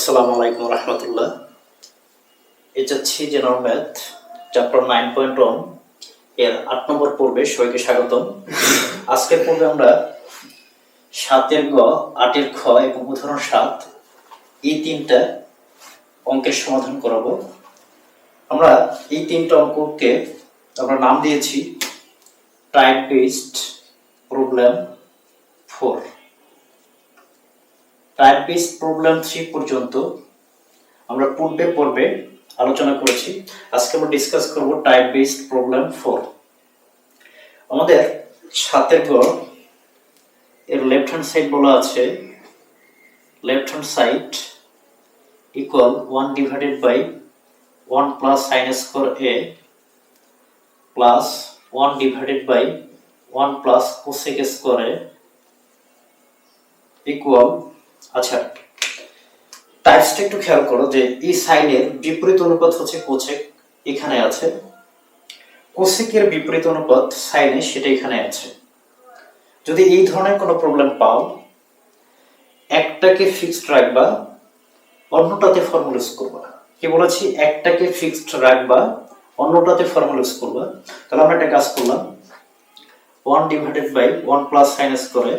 আসসালামু আলাইকুম রহমতুল্লাহ। এটা হচ্ছে general math chapter nine point ওয়ানের আট নম্বর পর্বে সবাইকে স্বাগতম। আজকের পর্বে আমরা সাতের গ, আটের খ এবং উদাহরণ সাত, এই তিনটা অঙ্কের সমাধান করাবো। আমরা এই তিনটা অঙ্ককে আমরা নাম দিয়েছি type based problem four type based problem three পর্যন্ত আমরা পূর্বে পর্বে আলোচনা করেছি। আজকে আমরা ডিসকাস করব টাইপ বেসড প্রবলেম ফোর আমাদের সাতের গড় এর লেফট হ্যান্ড সাইড বলা আছে। Left hand side equal one divided by one plus sine square A plus one divided by one plus cosec square A equal আচ্ছা টাইপসটা একটু খেয়াল করো যে এই সাইনের বিপরীত অনুপাত হচ্ছে কোচেক এখানে আছে। কোসেকের বিপরীত অনুপাত সাইনে সেটা এখানে আছে। যদি এই ধরনের কোনো প্রবলেম পাও, একটাকে ফিক্সড রাখবা, অন্যটাতে ফর্মুলা করবা। কি বলেছি? একটাকে ফিক্সড রাখবা, অন্যটাতে ফর্মুলা করবা। তাহলে আমরা একটা কাজ করলাম one divided by one plus sinus করে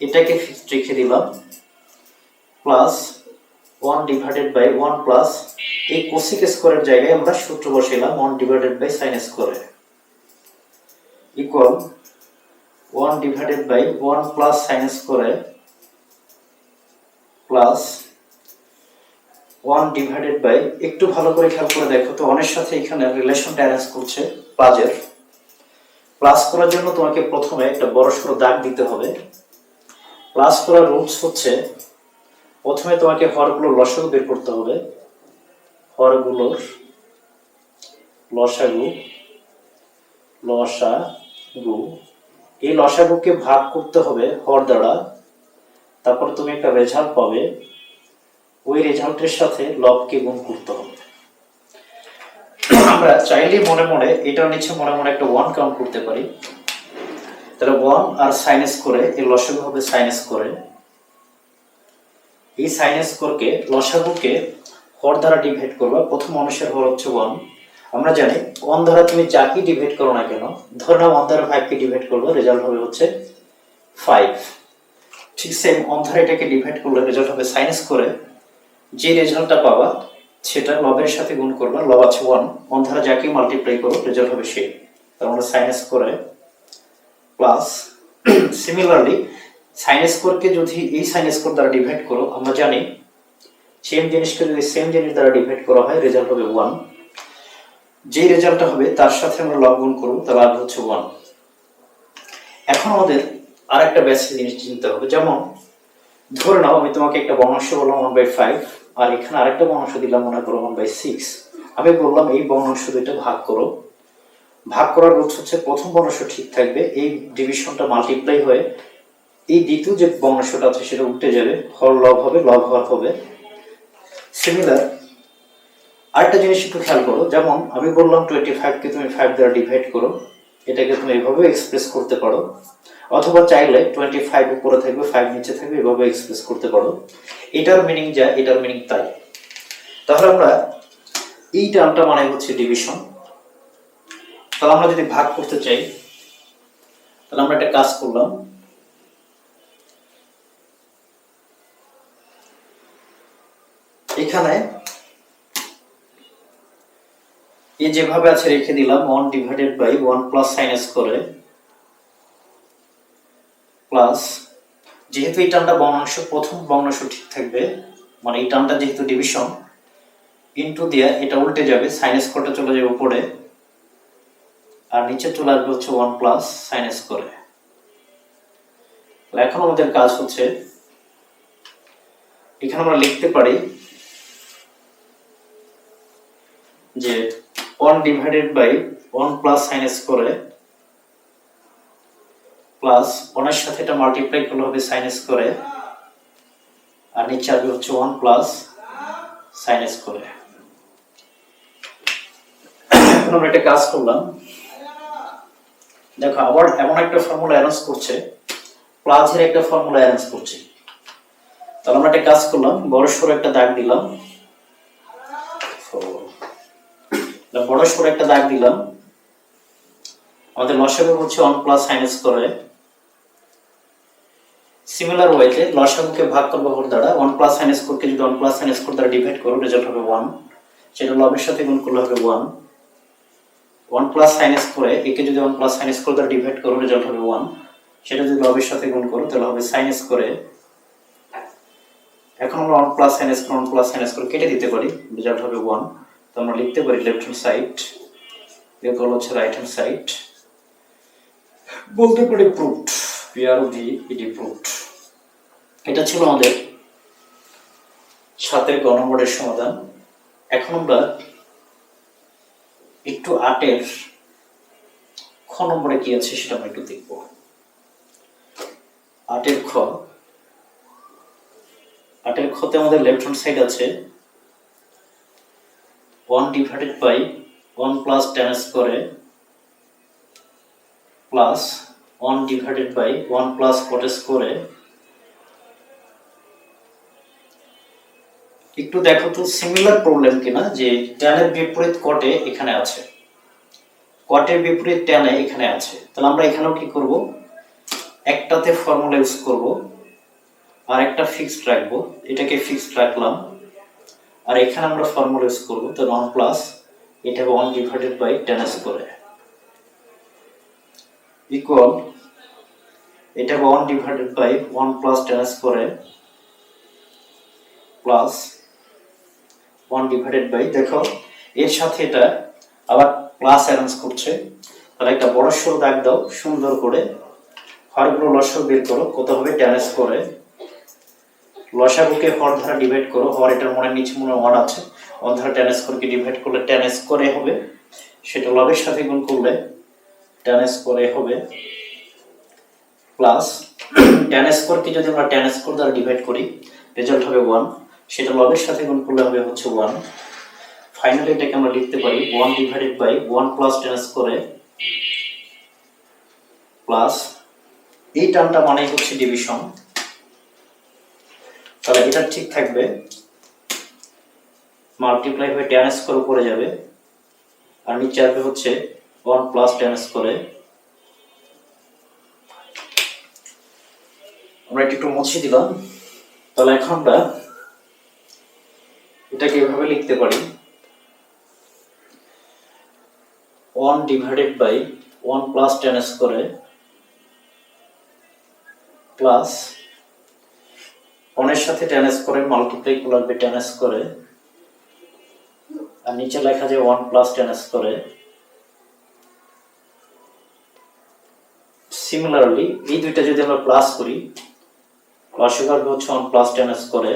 এটাকে ফিক্সড রেখে দিলাম। Plus one divided by one plus এই কোসিক স্কোয়ারের জায়গায় আমরা সূত্র বসাইলাম ওয়ান ডিভাইডেড বাই সাইন স্কোয়ারে equal one divided by one plus sine স্কোয়ারে প্লাস ওয়ান ডিভাইডেড বাই একটু ভালো করে খেয়াল করে দেখো তো, অনেক সাথে এখানে রিলেশনটা অ্যারেঞ্জ করছে প্লাজের প্লাস করার জন্য তোমাকে প্রথমে একটা বড় সড়ো দাগ দিতে হবে। প্লাস করার রুলস হচ্ছে প্রথমে তোমাকে হরগুলো লসাগু বের করতে হবে। হরগুলোর লসাগু লসাগু। এই লসাগুকে ভাগ করতে হবে হর দ্বারা। তারপর তুমি একটা রেজাল্ট পাবে। ওই রেজাল্টের সাথে লবকে গুণ করতে হবে। আমরা চাইলে মনে মনে এটার নিচে মনে মনে একটা ওয়ান কাউন্ট করতে পারি। তাহলে ওয়ান আর সাইনাস করে এই লসাগু হবে সাইনাস করে এই সাইন স্কোরকে লসাগুকে হর দ্বারা ডিভাইড করবা, প্রথম মানুষের হর হচ্ছে ওয়ান আমরা জানি ওয়ান দ্বারা তুমি যাকে ডিভাইড করো না কেন, ধরে নাও ওয়ান দ্বারা ফাইভকে ডিভাইড করব রেজাল্ট হবে হচ্ছে ফাইভ ঠিক সেম ওয়ান দ্বারা এটাকে ডিভাইড করলে রেজাল্ট হবে সাইন্স করে যে রেজাল্টটা পাবা, সেটা লবের সাথে গুণ করবা, লব আছে ওয়ান ওয়ান দ্বারা যাকে মাল্টিপ্লাই করো রেজাল্ট হবে সে। তার মানে সাইন্স করে প্লাস সিমিলারলি সাইন স্কোরকে যদি এই সাইন স্কোর দ্বারা ডিভাইড করো, আমরা জানি সেম জিনিসকে যদি সেম জিনিস দ্বারা ডিভাইড করা হয় রেজাল্ট হবে ওয়ান যে রেজাল্টটা হবে, তার সাথে আমরা লব গুণ করব, তার লাভ হচ্ছে ওয়ান এখন আমাদের আর একটা বেসিক জিনিস চিনতে হবে, যেমন ধরে নাও, আমি তোমাকে একটা বর্ণাংশ বললাম ওয়ান বাই ফাইভ আর এখানে আরেকটা বর্ণাংশ দিলাম, মনে করো ওয়ান বাই সিক্স আমি বললাম এই বর্ণাংশ দুইটা ভাগ করো। ভাগ করার রুলস হচ্ছে, প্রথম বর্ণাংশ ঠিক থাকবে, এই ডিভিশনটা মাল্টিপ্লাই হয়ে এই দ্বিতীয় যে বংশটা আছে, সেটা উল্টে যাবে। হর লব হবে, লব হর হবে। সিমিলার আরেকটা জিনিস একটু খেয়াল করো। যেমন আমি বললাম টোয়েন্টি ফাইভকে তুমি ফাইভ দ্বারা ডিভাইড করো। এটাকে তুমি এভাবে এক্সপ্রেস করতে পারো। অথবা চাইলে টোয়েন্টি ফাইভ উপরে থাকবে ফাইভ নিচে থাকবে, এভাবে এক্সপ্রেস করতে পারো। এটার মিনিং যা, এটার মিনিং তাই। তাহলে আমরা এই টার্মটা মানে হচ্ছে ডিভিশন তাহলে আমরা যদি ভাগ করতে চাই, তাহলে আমরা একটা কাজ করলাম। এখানে এ যেভাবে আছে রেখে দিলাম one divided by one plus sinus করে প্লাস যেহেতু এই টানটা বর্ণাংশ, প্রথম বর্ণাংশ ঠিক থাকবে মানে এই টানটা যেহেতু ডিভিশন ইনটু দিয়ে এটা উল্টে যাবে সাইনাস কোরটা চলে যাবে উপরে, আর নিচে চলে আসবে হচ্ছে ওয়ান প্লাস সাইনাস করে এখন আমাদের কাজ হচ্ছে, এখানে আমরা লিখতে পারি যে one divided by one plus sinus করে প্লাস ওয়ানের সাথে এটা মাল্টিপ্লাই করলে হবে সাইনাস করে আর নিচে আসবে হচ্ছে ওয়ান প্লাস সাইনাস করে এখন আমরা একটা কাজ করলাম। দেখো, আবার এমন একটা ফর্মুলা অ্যারেঞ্জ করছে প্লাসের একটা ফর্মুলা অ্যারেঞ্জ করছে। তাহলে আমরা একটা কাজ করলাম বড় সড়ো একটা দাগ দিলাম বড় সড়ো একটা দাগ দিলাম। আমাদের লসাগু হচ্ছে ওয়ান প্লাস সাইনাস করে সিমিলার ওয়েতে লসাগুকে ভাগ করব হর দ্বারা। ওয়ান প্লাস সাইন স্কোরকে যদি ওয়ান প্লাস সাইন স্কোর দ্বারা ডিভাইড করো রেজাল্ট হবে ওয়ান সেটা লবের সাথে গুণ করলে হবে ওয়ান ওয়ান প্লাস সাইন স্কোরে একে যদি ওয়ান প্লাস সাইন স্কোর দ্বারা ডিভাইড করো রেজাল্ট হবে ওয়ান সেটা যদি লবের সাথে গুণ করো, তাহলে হবে সাইন স্কোরে এখন আমরা one plus sine square one plus sine square কেটে দিতে পারি রেজাল্ট হবে ওয়ান আমরা লিখতে পারি লেফট হ্যান্ড সাইড এরপর হচ্ছে রাইট হ্যান্ড সাইড। বলতে পারি proved PR V ED proved এটা ছিল আমাদের সাতের গ নম্বরের সমাধান। এখন আমরা একটু আটের খ নম্বরে কি আছে সেটা আমরা একটু দেখব। আটের খ। আটের খতে আমাদের লেফট হ্যান্ড সাইড আছে। One divided by one plus tan স্কোয়ারে plus one divided by one plus cot স্কোয়ারে একটু দেখো তো সিমিলার প্রবলেম কিনা, যে ট্যানের বিপরীত কটে এখানে আছে। কটের বিপরীত ট্যানে এখানে আছে। তাহলে আমরা এখানেও কি করব? একটাতে ফর্মুলা ইউজ করব আর একটা ফিক্সড রাখব। এটাকে ফিক্সড রাখলাম। আর এখানে আমরা ফর্মুলা ইউজ করব, তো ওয়ান প্লাস এটা ওয়ান ডিভাইডেড বাই টেন করে। ইকুয়াল এটা one divided by one plus tan করে প্লাস ওয়ান ডিভাইডেড বাই দেখো, এর সাথে এটা আবার প্লাস অ্যারেঞ্জ করছে। তাহলে একটা বড় সর দাগ দাও, সুন্দর করে। হরগুলো লসর বের করো, কত হবে? ট্যানেস করে। লসাগুকে হর ধারা ডিভাইড করো, হর এটার মনে নিচে মনে ওয়ান আছে ওয়ান ধারা ট্যানেস করকে ডিভাইড করলে ট্যানেস করে হবে, সেটা লবের সাথে গুণ করলে ট্যানেস করে হবে প্লাস ট্যান স্কোরকে যদি আমরা ট্যান স্কোর দ্বারা ডিভাইড করি রেজাল্ট হবে ওয়ান সেটা লবের সাথে গুণ করলে হবে হচ্ছে ওয়ান ফাইনালি এটাকে আমরা লিখতে পারি one divided by one plus tan স্কোরে প্লাস এই টার্মটা মানে হচ্ছে ডিভিশন তাহলে এটা ঠিক থাকবে। মাল্টিপ্লাই হয়ে টেন স্কোর উপরে যাবে। আর নিচে আসবে হচ্ছে ওয়ান প্লাস টেন স্কোরে আমরা এটা একটু মুছে দিলাম। তাহলে এখন আমরা এটাকে এভাবে লিখতে পারি। One divided by one plus tan করে প্লাস ওয়ানের সাথে টেন করে মাল্টিপ্লাই লাগবে টেন করে, আর নিচে লেখা যায় ওয়ান প্লাস টেন করে। সিমিলারলি এই দুইটা যদি আমরা প্লাস করি লসাগু হচ্ছে ওয়ান প্লাস টেন করে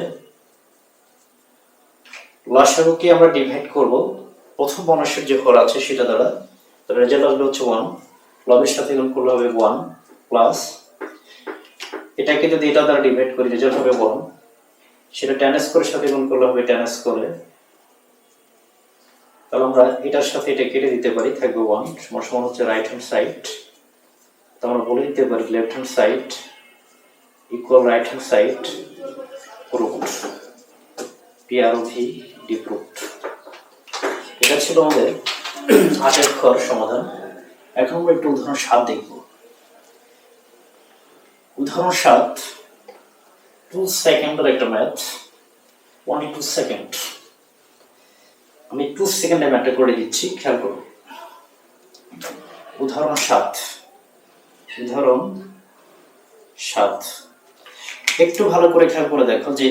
লসাগুকে আমরা ডিভাইড করব? প্রথম মানুষের যে হর আছে সেটা দ্বারা রেজাল্ট আসবে হচ্ছে ওয়ান লবের সাথে গুণ করলে হবে ওয়ান প্লাস এটাকে যদি এটা দ্বারা ডিভাইড করি রেজাল্ট হবে ওয়ান সেটা টেন স্কোরের সাথে গুণ করলে হবে টেন স্কোরে তাহলে আমরা এটার সাথে এটা কেটে দিতে পারি, থাকবে ওয়ান সমান সমান হচ্ছে রাইট হ্যান্ড সাইড তো আমরা বলে দিতে পারি left hand side equal right hand side proved PROV deproved এটা ছিল আমাদের আটের খর সমাধান। এখন আমরা একটু উদাহরণ সাত দেখব। উদাহরণ সাত টু সেকেন্ডের একটা ম্যাথ ওয়ান টু সেকেন্ড আমি টু সেকেন্ডে ম্যাথটা করে দিচ্ছি, খেয়াল করুন। উদাহরণ সাত উদাহরণ সাত একটু ভালো করে খেয়াল করে দেখো যে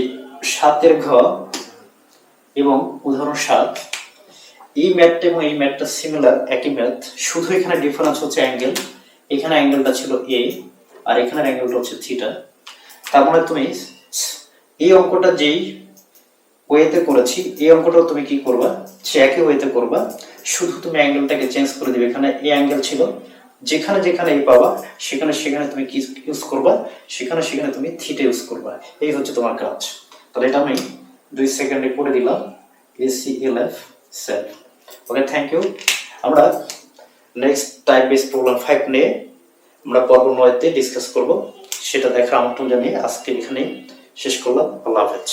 সাতের ঘ এবং উদাহরণ সাত এই ম্যাথটা এবং এই ম্যাথটা সিমিলার একই ম্যাথ শুধু এখানে ডিফারেন্স হচ্ছে অ্যাঙ্গেল এখানে অ্যাঙ্গেলটা ছিল এ আর এখানের অ্যাঙ্গেলটা হচ্ছে থিটা তার মানে তুমি এই অঙ্কটা যেই ওয়েতে করেছি, এই অঙ্কটাও তুমি কি করবা? সে একই ওয়েতে করবা। শুধু তুমি অ্যাঙ্গেলটাকে চেঞ্জ করে দিবে। এখানে এই অ্যাঙ্গেল ছিল। যেখানে যেখানে এই পাবা, সেখানে সেখানে তুমি কি ইউজ করবা? সেখানে সেখানে তুমি থিটা ইউজ করবা। এই হচ্ছে তোমার কাজ। তাহলে এটা আমি দুই সেকেন্ডে করে দিলাম। AC L F sell okay thank you আমরা next type base problem five নিয়ে আমরা পর্ব নয়তে ডিসকাস করব। সেটা দেখা আমন্ত্রণ জানিয়ে আজকে এখানেই শেষ করলাম। আল্লাহ হাফেজ।